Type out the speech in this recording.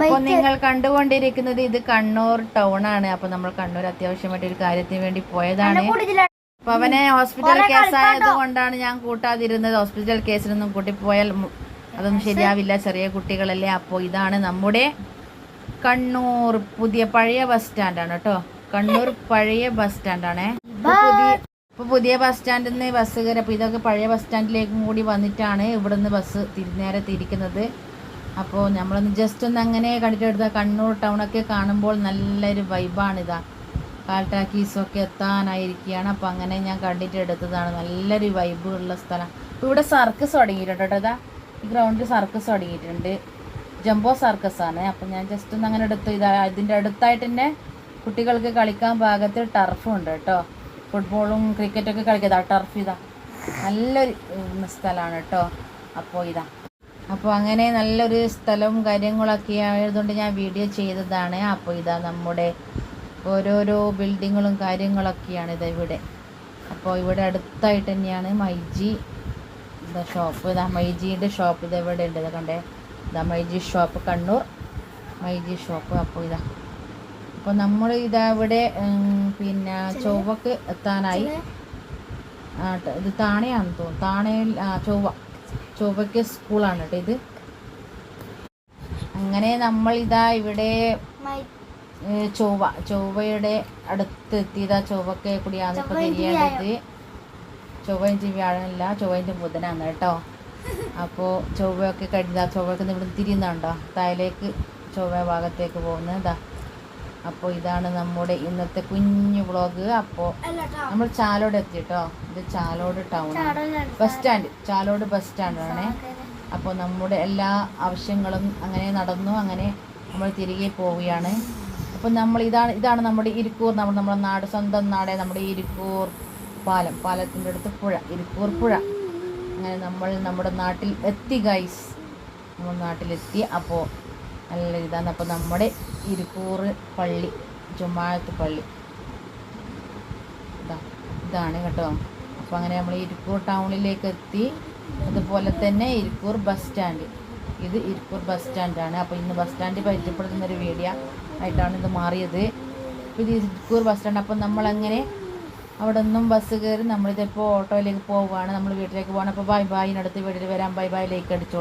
അപ്പൊ നിങ്ങൾ കണ്ടുകൊണ്ടിരിക്കുന്നത് ഇത് കണ്ണൂർ ടൗൺ ആണ്. അപ്പൊ നമ്മൾ കണ്ണൂർ അത്യാവശ്യമായിട്ട് ഒരു കാര്യത്തിന് വേണ്ടി പോയതാണ്. അപ്പൊ അവനെ ഹോസ്പിറ്റൽ കേസ് ആയതുകൊണ്ടാണ് ഞാൻ കൂട്ടാതിരുന്നത്. ഹോസ്പിറ്റൽ കേസിലൊന്നും കൂട്ടിപ്പോയാൽ പോയാൽ അതൊന്നും ശരിയാവില്ല. ചെറിയ കുട്ടികളല്ലേ. അപ്പോൾ ഇതാണ് നമ്മുടെ കണ്ണൂർ പുതിയ പഴയ ബസ് സ്റ്റാൻഡാണ് കേട്ടോ. കണ്ണൂർ പഴയ ബസ് സ്റ്റാൻഡാണേ പുതിയ പുതിയ ബസ് സ്റ്റാൻഡിൽ നിന്ന് ബസ് കയറി അപ്പോൾ ഇതൊക്കെ പഴയ ബസ് സ്റ്റാൻഡിലേക്കും കൂടി വന്നിട്ടാണ് ഇവിടെ നിന്ന് ബസ് നേരെ തിരിക്കുന്നത് അപ്പോൾ നമ്മളൊന്ന് ജസ്റ്റ് ഒന്ന് അങ്ങനെ കണ്ടിട്ടെടുത്ത കണ്ണൂർ ടൗണൊക്കെ കാണുമ്പോൾ നല്ലൊരു വൈബാണിതാ കാൽട്ടാക്കീസൊക്കെ എത്താനായിരിക്കുകയാണ്. അപ്പോൾ അങ്ങനെ ഞാൻ കണ്ടിട്ട് എടുത്തതാണ്. നല്ലൊരു വൈബ് ഉള്ള സ്ഥലം. അപ്പോൾ ഇവിടെ സർക്കസ് തുടങ്ങിയിട്ടുണ്ട് കേട്ടോ ഈ ഗ്രൗണ്ടിൽ സർക്കസ് തുടങ്ങിയിട്ടുണ്ട്. ജംബോ സർക്കസ് ആണ്. അപ്പം ഞാൻ ജസ്റ്റ് ഒന്ന് അങ്ങനെ എടുത്ത് ഇതാ. ഇതിന്റെ അടുത്തായിട്ട് തന്നെ കുട്ടികൾക്ക് കളിക്കാൻ പാകത്തിൽ ടർഫുണ്ട് കേട്ടോ. ഫുട്ബോളും ക്രിക്കറ്റൊക്കെ കളിക്കുക ഇതാ ടർഫ് ഇതാ. നല്ലൊരു സ്ഥലമാണ് കേട്ടോ. അപ്പോൾ ഇതാ. അപ്പോൾ അങ്ങനെ നല്ലൊരു സ്ഥലവും കാര്യങ്ങളൊക്കെ ആയതുകൊണ്ട് ഞാൻ വീഡിയോ ചെയ്തതാണ്. അപ്പോൾ ഇതാ നമ്മുടെ ഓരോരോ ബിൽഡിങ്ങുകളും കാര്യങ്ങളൊക്കെയാണ് ഇതാ ഇവിടെ. അപ്പോൾ ഇവിടെ അടുത്തായിട്ട് തന്നെയാണ് മൈജി ഷോപ്പ് ഇതാ മൈജിയുടെ ഷോപ്പ് ഇത് ഇവിടെ ഉണ്ട്. ഇതാ കണ്ടേ? ഇതാ മൈജി ഷോപ്പ് കണ്ണൂർ. മൈജി ഷോപ്പ് അപ്പോൾ ഇതാ. അപ്പോൾ നമ്മൾ ഇതാ ഇവിടെ പിന്നെ ചൊവ്വക്ക് എത്താനായി. ഇത് താണയാണെന്ന് തോന്നുന്നു. താണയിൽ ചൊവ്വ. ചൊവ്വയ്ക്ക് സ്കൂളാണ് കേട്ടോ ഇത്. അങ്ങനെ നമ്മൾ ഇതാ ഇവിടെ ചൊവ്വ ചൊവ്വയുടെ അടുത്ത് എത്തിയതാ ചൊവ്വക്കെ കൂടിയാണ് ഇപ്പൊ തിരിയേണ്ടത്. ചൊവ്വയും വ്യാഴമല്ല ചൊവ്വഞ്ച് ബുധനാണ് കേട്ടോ. അപ്പോൾ ചൊവ്വയൊക്കെ കഴിഞ്ഞാൽ ചൊവ്വക്ക് ഇവിടെ തിരിയുന്നുണ്ടോ? താഴേക്ക് ചൊവ്വ ഭാഗത്തേക്ക് പോകുന്നതാ. അപ്പോൾ ഇതാണ് നമ്മുടെ ഇന്നത്തെ കുഞ്ഞു ബ്ലോഗ് അപ്പോൾ നമ്മൾ ചാലോട് എത്തി കേട്ടോ ഇത് Chalode town bus stand. Chalode bus സ്റ്റാൻഡാണ് അപ്പോൾ നമ്മുടെ എല്ലാ ആവശ്യങ്ങളും അങ്ങനെ നടന്നു. അങ്ങനെ നമ്മൾ തിരികെ പോവുകയാണ്. അപ്പോൾ നമ്മൾ ഇതാണ് ഇതാണ് നമ്മുടെ ഇരിക്കൂർ. നമ്മൾ നമ്മുടെ നാട് സ്വന്തം നാടേ. നമ്മുടെ ഇരിക്കൂർ പാലം. പാലത്തിന്റെ അടുത്ത് പുഴ. ഇരിക്കൂർ പുഴ. അങ്ങനെ നമ്മൾ നമ്മുടെ നാട്ടിൽ എത്തി ഗൈസ് നമ്മുടെ നാട്ടിലെത്തി. അപ്പോൾ നല്ല ഇതാണ്. അപ്പോൾ നമ്മുടെ ഇരിക്കൂർ പള്ളി ജുമാഴത്ത് പള്ളി. ഇതാ ഇതാണ് കേട്ടോ. അപ്പോൾ അങ്ങനെ നമ്മൾ ഇരിക്കൂർ ടൗണിലേക്ക് എത്തി. അതുപോലെ തന്നെ ഇരിക്കൂർ ബസ് സ്റ്റാൻഡ് ഇത് ഇരിക്കൂർ ബസ് സ്റ്റാൻഡാണ് അപ്പോൾ ഇന്ന് ബസ് സ്റ്റാൻഡ് പരിചയപ്പെടുത്തുന്നൊരു വീഡിയോ ആയിട്ടാണ് ഇത് മാറിയത്. അപ്പോൾ ഇത് ഇരിക്കൂർ ബസ് സ്റ്റാൻഡ് അപ്പോൾ നമ്മളങ്ങനെ അവിടെ നിന്നും ബസ് കയറി നമ്മളിതിപ്പോൾ ഓട്ടോയിലേക്ക് പോവുകയാണ്. നമ്മൾ വീട്ടിലേക്ക് പോകണം അപ്പോൾ ബൈ ബൈ അടുത്ത വീട്ടിൽ വരാം. ബൈ ബൈ ലേക്ക് അടിച്ചോളി.